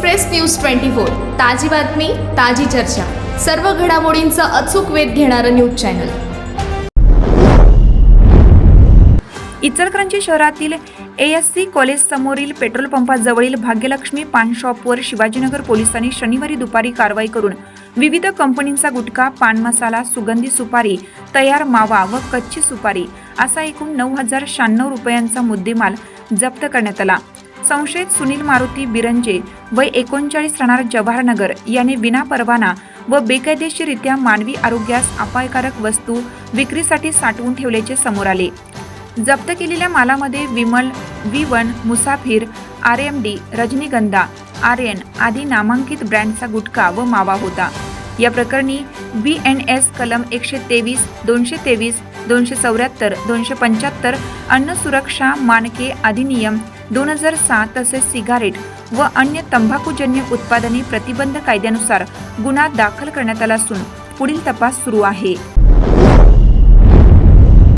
Express news twenty four ताजी बातमी ताजी चर्चा. सर्व घडामोडींचा अचूक वेध घेणारं न्यूज चॅनल. इचलकरंजी शहरातील ए एस सी कॉलेज समोरील पेट्रोल पंपाजवळील भाग्यलक्ष्मी पान शॉपवर शिवाजीनगर पोलिसांनी शनिवारी दुपारी कारवाई करून विविध कंपनींचा गुटखा पान मसाला सुगंधी सुपारी तयार मावा व कच्ची सुपारी असा एकूण नऊ हजार शहाण्णव रुपयांचा मुद्देमाल जप्त करण्यात आला. संशयित सुनील मारुती बिरंजे वय एकोणचाळीस राहणार जवाहरनगर. याने विनापरवाना व बेकायदेशीररित्या मानवी आरोग्यास अपायकारक वस्तू विक्रीसाठी साठवून ठेवल्याचे समोर आले. जप्त केलेल्या मालामध्ये Vimal V one Musafir R M D Rajnigandha Aryan आदी नामांकित ब्रँडचा गुटखा व मावा होता. या प्रकरणी बी एन एस कलम एकशे तेवीस दोनशे तेवीस दोनशे चौऱ्याहत्तर दोनशे पंच्याहत्तर अन्न सुरक्षा मानके अधिनियम दोन हजार सहा तसेच सिगारेट व अन्य तंबाखूजन्य उत्पादने प्रतिबंध कायद्यानुसार गुन्हा दाखल करण्यात आला असून पुढील तपास सुरू आहे.